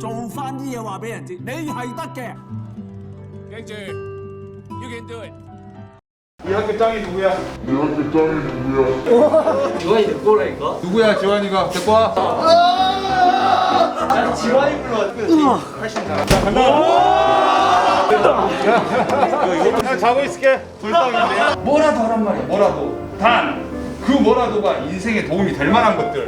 做翻啲嘢話俾人知，你係得嘅。記住，you can do it。 이 학교 짱이 누구야? 지원이 데리고 오라니까? 누구야 지환이가 데리고 와 아니 지원이 불러가지고 훨씬 잘 야, 자고 있을게. 불쌍인데. 뭐라도 하란 말이야. 뭐라도. 단 그 뭐라도가 인생에 도움이 될 만한 것들.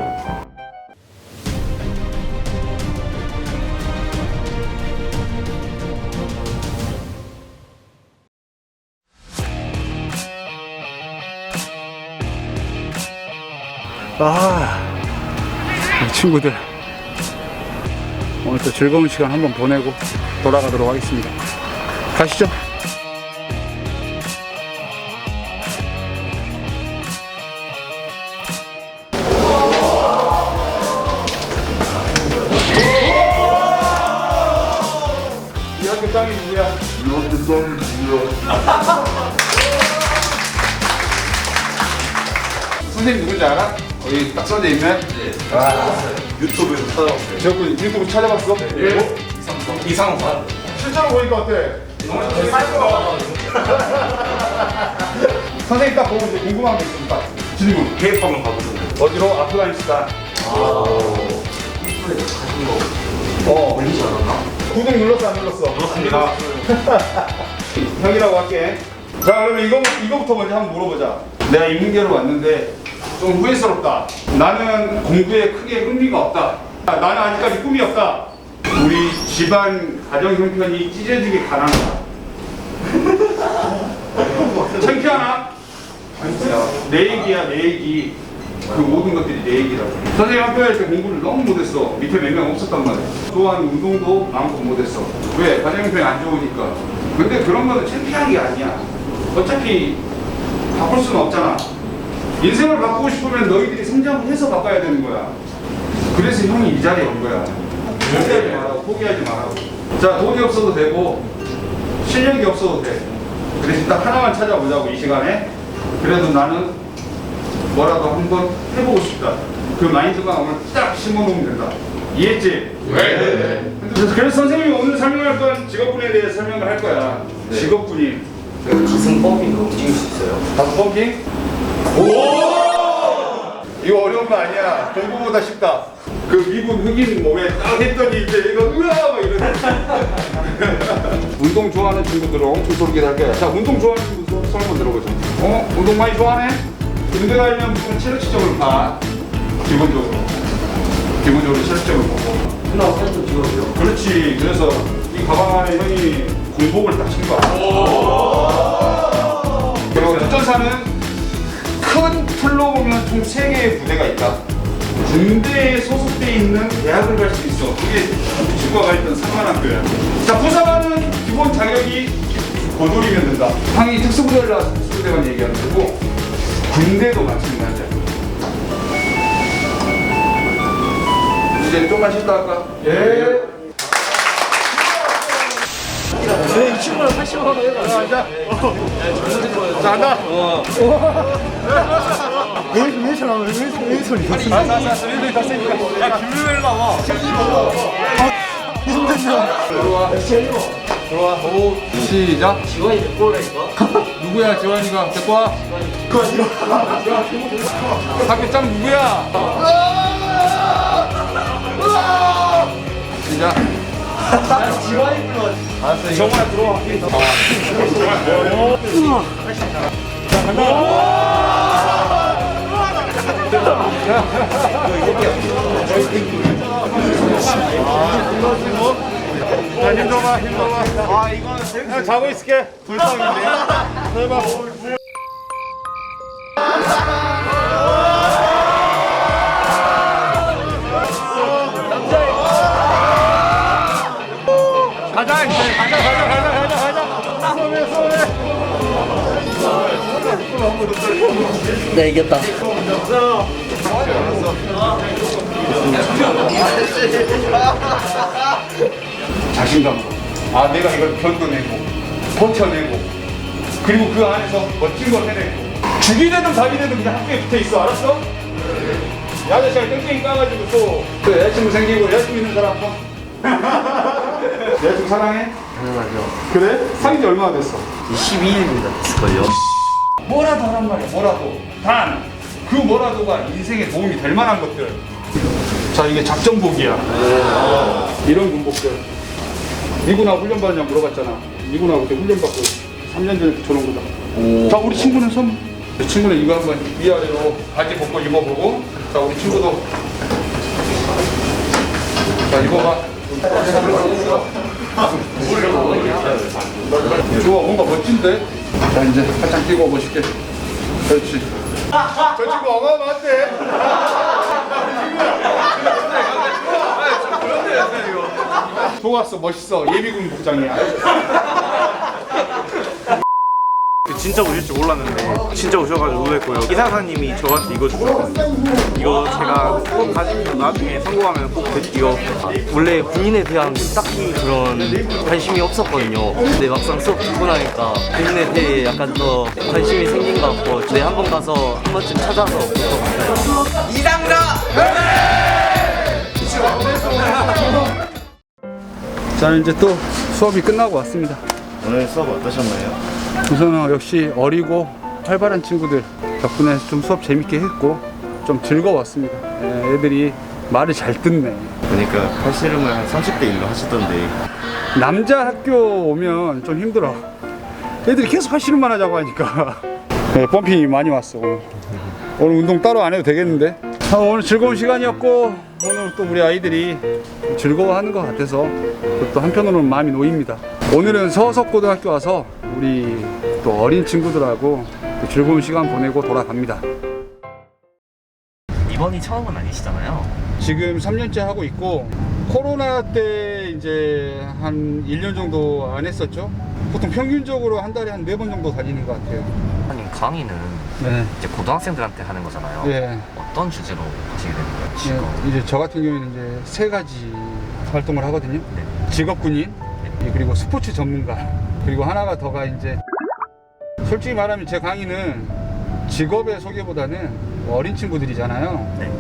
아, 우리 친구들. 오늘 또 즐거운 시간 한번 보내고 돌아가도록 하겠습니다. 가시죠. 이 학교 짱이 누구야? 선생님 누군지 알아? 여기 딱 써져 있네. 유튜브에서 찾아봤어요 저그 유튜브 찾아봤어? 예. 이상사 실제로 보니까 어때? 선생님 딱 보고 이제 궁금한 게 있으니까 질문. 계획하면 가보던데 어디로? 아프가니스탄. 유튜브에서 가신 거 어. 올리지 않았나? 구독 눌렀어 안 눌렀어? 눌렀습니다. 형이라고 할게. 자 그러면 이거 이거부터 먼저 한번 물어보자. 내가 인문계로 왔는데 좀 후회스럽다. 나는 공부에 크게 흥미가 없다. 아, 나는 아직까지 꿈이 없다. 우리 집안 가정 형편이 찢어지게 가난하다. 창피하나? 내 얘기야 내 얘기. 그 모든 것들이 내 얘기라고. 선생님 학교 할때 공부를 너무 못했어. 밑에 몇 명 없었단 말이야. 좋아하는 운동도 마음껏 못했어. 왜? 가정 형편이 안 좋으니까. 근데 그런 거는 창피한 게 아니야. 어차피 바꿀 수는 없잖아. 인생을 바꾸고 싶으면 너희들이 성장을 해서 바꿔야 되는 거야. 그래서 형이 이 자리에 온 거야. 포기하지 말라고, 포기하지 말라고. 자, 돈이 없어도 되고, 실력이 없어도 돼. 그래서 딱 하나만 찾아보자고, 이 시간에. 그래도 나는 뭐라도 한번 해보고 싶다. 그 마인드가 오늘 딱 심어놓으면 된다. 이해했지? 네. 그래서, 그래서 선생님이 오늘 설명할 건 직업군에 대해 설명을 할 거야. 네. 직업군이. 가슴 펌핑 움직일 수 있어요 다섯 펌핑? 이거 어려운 거 아니야. 공부보다 쉽다. 그 미군 흑인 몸에 딱 했더니 이제 이거 으아 막 이러네. 운동 좋아하는 친구들은 엄청 소리를 할 거야. 자, 운동 좋아하는 친구 손, 손 한번 들어보자. 어? 운동 많이 좋아하네? 군대 가려면 무슨 체력 지점을 봐. 기본적으로. 기본적으로 체력 지점을 보고. 끝나고 사진 찍어줘요 그렇지. 그래서 이 가방 안에 형이 군복을 딱 신고 왔어. 그리고 특전사는 큰 틀로 보면 총 3개의 부대가 있다. 군대에 소속돼 있는 대학을 갈 수 있어. 그게 직과가 있던 상관학교야. 자, 부사관은 기본 자격이 고졸이면 된다. 항이 특수부대를 나와서 특수부대만 얘기하는 거고, 군대도 마찬가지야. 이제 좀만 쉬다 할까? 예. 이 친구랑 80만 원. 자, 자, 자, 간다. 왜, 왜 저러나? 왜, 왜 소리? 자, 자, 자, 너희들 다 세니까. 야, 김유일 나와. 힘든다. 들어와. 들어와. 오, 시작. 지원이 데리고 오라니까? 누구야, 지환이가? 데리고 와. 학교 짱 누구야? 시작. 정원아 들어와. 아, 이거는 야, 자고 있을게. 불쌍인데. 해봐. 네, 이겼다. 자신감. 아, 내가 이걸 견뎌내고, 버텨내고, 그리고 그 안에서 멋진 걸 해내고 죽이 되든 밥이 되든 그냥 학교에 붙어 있어 알았어? 이 아저씨가 땡땡이 까가지고 또, 또 여자친구 생기고 여자친구 있는 사람 뭐 여자친구 사랑해? 당연하죠. 그래? 사귄 지 얼마나 됐어? 12일입니다. 됐을걸요. 뭐라도 하란 말이야. 뭐라도. 단 그 뭐라도가 인생에 도움이 될 만한 것들. 자 이게 작전복이야. 이런 군복들. 미군하고 훈련 받느냐 물어봤잖아. 미군하고 그때 훈련 받고 3년 전에 저런 거다. 자 우리 친구는 손 우리 친구는 이거 한번 위아래로 바지 벗고 입어보고 자 우리 친구도. 자 입어봐. 좋아 뭔가 멋진데 자 이제 살짝 뛰고 멋있게. 그렇지. 저 친구 어마어마한데. 좋았어 멋있어. 예비군 복장이야 진짜 오실 줄 몰랐는데 진짜 오셔가지고 놀랬고요 이사사님이 저한테 이거 주셨거든요 이거 제가 꼭 가지고 나중에 성공하면 꼭 드- 이거 원래 군인에 대한 딱히 그런 관심이 없었거든요. 근데 막상 수업 듣고 나니까 군인에 대해 약간 더 관심이 생긴 것 같고 저희 한번 가서 한 번쯤 찾아서 볼 것 같아요. 자 이제 또 수업이 끝나고 왔습니다 오늘 수업 어떠셨나요? 우선은 역시 어리고 활발한 친구들 덕분에 좀 수업 재밌게 했고 좀 즐거웠습니다 예, 애들이 말을 잘 듣네 보니까 팔씨름을 한 30대 1로 하시던데 남자 학교 오면 좀 힘들어. 애들이 계속 하시는만 하자고 하니까. 네, 펌핑이 많이 왔어. 오늘. 오늘 운동 따로 안 해도 되겠는데. 아, 오늘 즐거운 시간이었고 오늘 또 우리 아이들이 즐거워하는 것 같아서 또 한편으로는 마음이 놓입니다. 오늘은 서석고등학교 와서 우리 또 어린 친구들하고 또 즐거운 시간 보내고 돌아갑니다. 이번이 처음은 아니시잖아요. 지금 3년째 하고 있고 코로나 때 이제 한 1년 정도 안 했었죠. 보통 평균적으로 한 달에 한 네 번 정도 다니는 것 같아요. 아님 강의는 네. 이제 고등학생들한테 하는 거잖아요. 예. 어떤 주제로 하시게 되는 거예요? 지금 예, 이제 저 같은 경우에는 이제 세 가지 활동을 하거든요. 네. 직업 군인, 예, 그리고 스포츠 전문가, 그리고 하나가 더가 이제 솔직히 말하면 제 강의는 직업의 소개보다는 어린 친구들이잖아요. 네.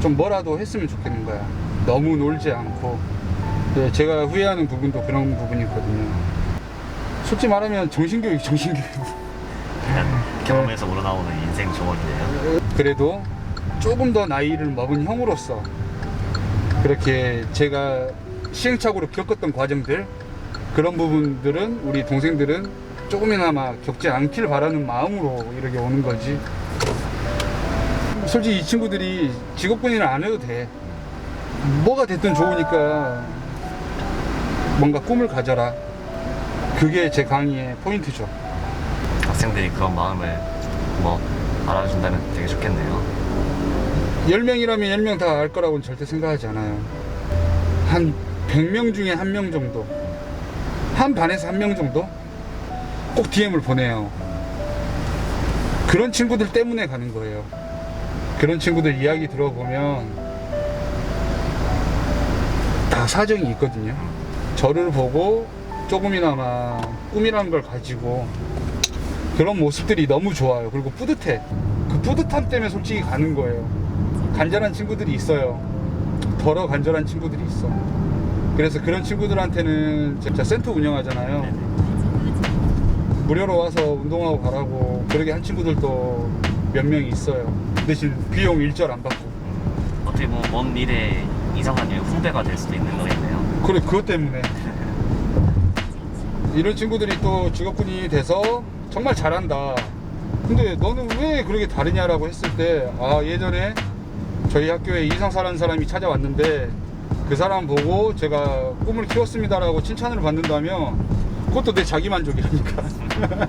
좀 뭐라도 했으면 좋겠는 거야. 너무 놀지 않고. 예, 제가 후회하는 부분도 그런 부분이 있거든요. 솔직히 말하면 정신교육, 정신교육. 경험에서 우러나오는 인생 조언이네요. 그래도 조금 더 나이를 먹은 형으로서 그렇게 제가 시행착오로 겪었던 과정들 그런 부분들은 우리 동생들은 조금이나마 겪지 않길 바라는 마음으로 이렇게 오는 거지. 솔직히 이 친구들이 직업군인을 안 해도 돼. 뭐가 됐든 좋으니까 뭔가 꿈을 가져라. 그게 제 강의의 포인트죠. 학생들이 그런 마음을 뭐 알아준다면 되게 좋겠네요. 10명이라면 10명 다 알 거라고는 절대 생각하지 않아요. 한 100명 중에 한 명 정도. 한 반에서 한 명 정도? 꼭 DM을 보내요. 그런 친구들 때문에 가는 거예요. 그런 친구들 이야기 들어보면 다 사정이 있거든요. 저를 보고 조금이나마 꿈이라는 걸 가지고 그런 모습들이 너무 좋아요. 그리고 뿌듯해. 그 뿌듯함 때문에 솔직히 가는 거예요. 간절한 친구들이 있어요. 더러 간절한 친구들이 있어. 그래서 그런 친구들한테는 진짜 센터 운영하잖아요. 무료로 와서 운동하고 가라고 그러게 한 친구들도 몇 명이 있어요. 대신 비용 일절 안 받고. 어떻게 보면 먼 미래 이상한님 후배가 될 수도 있는 거겠네요. 그래 그것 때문에 이런 친구들이 또 직업군이 돼서 정말 잘한다. 근데 너는 왜 그렇게 다르냐라고 했을 때 아 예전에 저희 학교에 이상사라는 사람이 찾아왔는데 그 사람 보고 제가 꿈을 키웠습니다라고 칭찬을 받는다면 그것도 내 자기 만족이라니까.